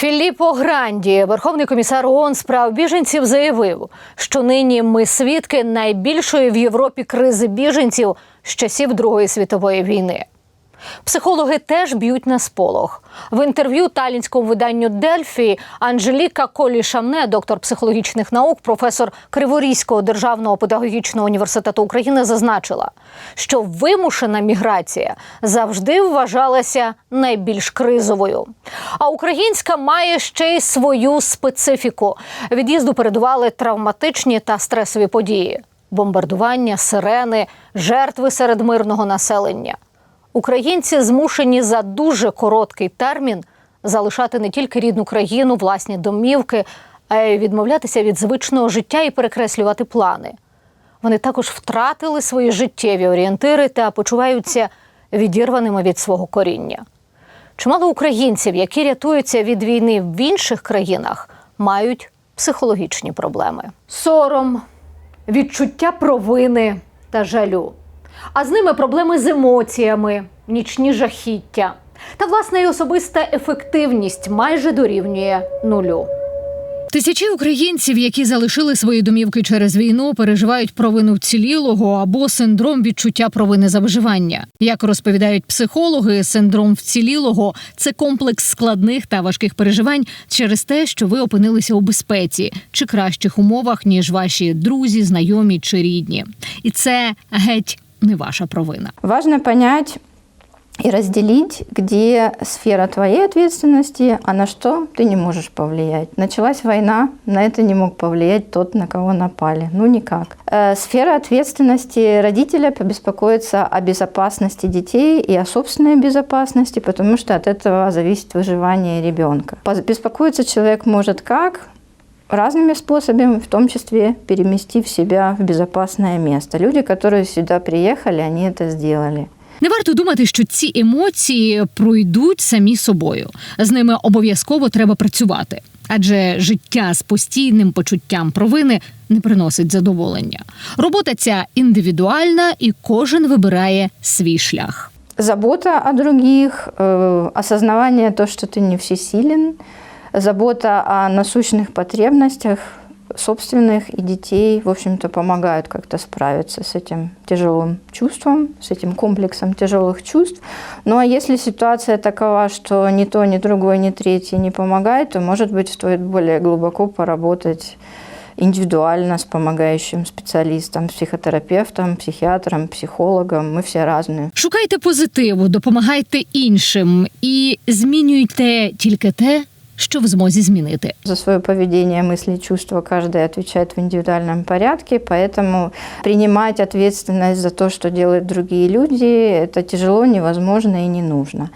Філіппо Гранді, верховний комісар ООН з прав біженців, заявив, що нині ми свідки найбільшої в Європі кризи біженців з часів Другої світової війни. Психологи теж б'ють на сполох. В інтерв'ю талінському виданню Дельфі Анжеліка Колі Шамне, доктор психологічних наук, професор Криворізького державного педагогічного університету України, зазначила, що вимушена міграція завжди вважалася найбільш кризовою. А українська має ще й свою специфіку. Від'їзду передували травматичні та стресові події: бомбардування, сирени, жертви серед мирного населення. Українці змушені за дуже короткий термін залишати не тільки рідну країну, власні домівки, а й відмовлятися від звичного життя і перекреслювати плани. Вони також втратили свої життєві орієнтири та почуваються відірваними від свого коріння. Чимало українців, які рятуються від війни в інших країнах, мають психологічні проблеми: сором, відчуття провини та жалю. А з ними проблеми з емоціями, нічні жахіття. Та власне і особиста ефективність майже дорівнює нулю. Тисячі українців, які залишили свої домівки через війну, переживають провину вцілілого або синдром відчуття провини за виживання. Як розповідають психологи, синдром вцілілого це комплекс складних та важких переживань через те, що ви опинилися у безпеці чи кращих умовах ніж ваші друзі, знайомі чи рідні, і це геть не ваша провина. Важно понять и разделить, где сфера твоей ответственности, а на что ты не можешь повлиять. Началась война, на это не мог повлиять тот, на кого напали. Ну, никак. Э, Сфера ответственности родителя побеспокоиться о безопасности детей и о собственной безопасности, потому что от этого зависит выживание ребенка. Беспокоиться человек может как? разными способами, в том числе переместив себя в безопасное место. Люди, которые сюда приехали, они это сделали. Не варто думати, що ці емоції пройдуть самі собою. З ними обов'язково треба працювати, адже життя з постійним почуттям провини не приносить задоволення. Робота ця індивідуальна, і кожен вибирає свій шлях. Забота о других, э, осознавание то, что ты не всесилен, забота о насущных потребностях собственных и детей, в общем-то, помогают как-то справиться с этим тяжелым чувством, с этим комплексом тяжелых чувств. Ну а если ситуация такова, что ни то, ни другое, ни третье не помогает, то, может быть, стоит более глубоко поработать индивидуально с помогающим специалистом, психотерапевтом, психиатром, психологом. Мы все разные. Шукайте позитиву, допомагайте іншим і змінюйте тільки те, що в змозі змінити. За свое поведение, мысли, чувства каждый отвечает в индивидуальном порядке, поэтому принимать ответственность за то, что делают другие люди, это тяжело, невозможно и не нужно.